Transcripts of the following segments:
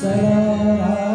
Sayonara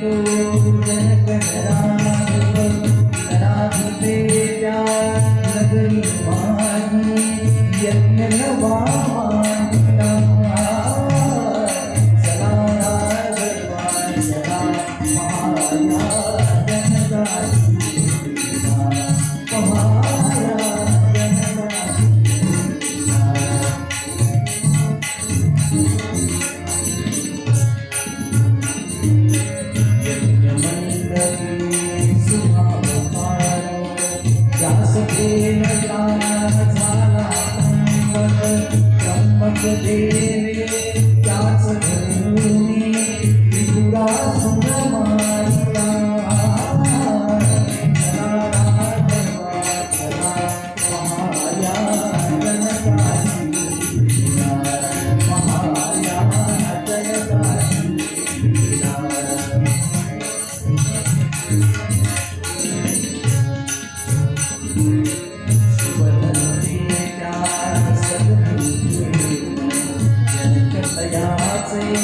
Oh. देवे त्याच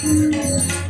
Música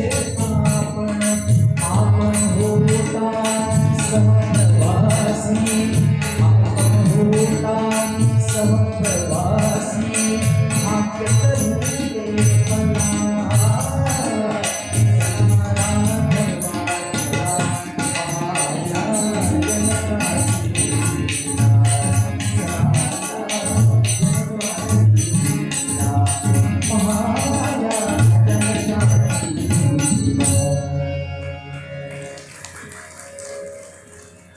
Yeah.